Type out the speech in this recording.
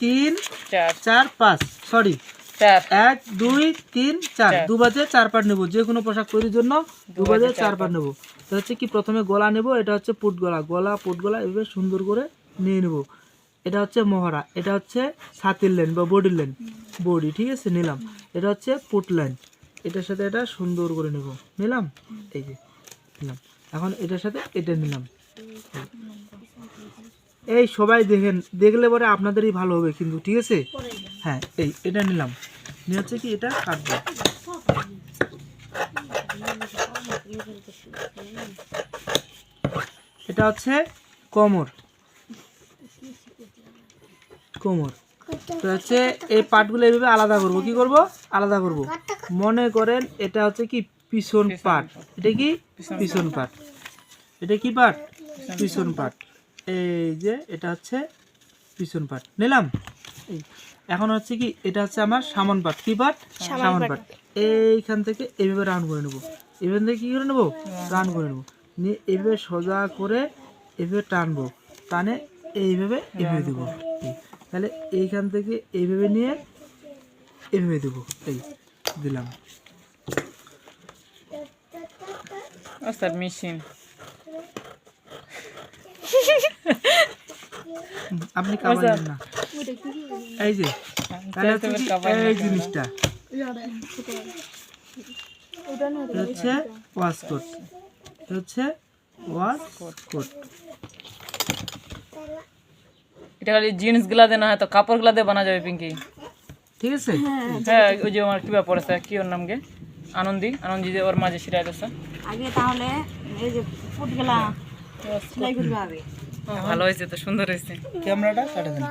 তিন চার। পাঁচ। সরি এক দুই তিন চার। দু বাজে চার পাট নেব। যে কোনো পোশাক তৈরির জন্য দু বাজে চার পাট নেব। তো হচ্ছে কি প্রথমে গলা নেব এটা হচ্ছে পুট গলা। গলা পুট গলা এভাবে সুন্দর করে নিয়ে নেব। এটা হচ্ছে মহড়া। এটা হচ্ছে ছাতির লাইন বা বডির লাইন বডি ঠিক আছে? নিলাম। এটা হচ্ছে পুট লাইন এটার সাথে এটা সুন্দর করে নেব। নিলাম? এই যে নিলাম। এখন এটার সাথে এটা নিলাম। এই সবাই দেখেন দেখলে পরে আপনাদেরই ভালো হবে কিন্তু ঠিক আছে? হ্যাঁ এই এটা নিলাম। নিয়ে হচ্ছে কি এটা কাটবো। এটা হচ্ছে কোমর। কোমর। তো হচ্ছে এই পাটগুলো এইভাবে আলাদা করব। কি করব? আলাদা করব। মনে করেন এটা হচ্ছে কি পিছন পাট। এটা কি? পিছন পাট। এটা কি পাট? পিছন পাট। এই যে এটা হচ্ছে পিছন পাট। নিলাম? এখন হচ্ছে কি এটা হচ্ছে আমার সামন পাট। কি পাট? সামন পাট। এইখান থেকে এইভাবে রাউন্ড করে নেব। এখান থেকে কি করে নেব? রাউন্ড করে নেব। নিয়ে এইভাবে সোজা করে এইভাবে টানবো। টানে এইভাবে এইভাবে দেবো। তাহলে এইখান থেকে এইভাবে নিয়ে এইভাবে দেবো। এই দিলাম। Sir machine. আপনি কামালেন না। এই যে কি এই জিনিসটা। এটা হচ্ছে ওয়াসকোট হচ্ছে ওয়াসকোট এটা খালি জিন্সগুলা দিয়ে না হয় তো কাপড়গুলা দিয়ে বানা যাবে পিঙ্কি? ঠিক আছে? হ্যাঁ ওই যে আমার কিবা পড়েছে কি ওর নাম গে? আনন্দি আনন্দি যে ওর মাঝে সিরাই দিচ্ছে আগে তাহলে এই যে ফুটগুলা সেলাই করবে হবে। ভালো হয়েছে তো সুন্দর হয়েছে। ক্যামেরাটা কাটা দেন।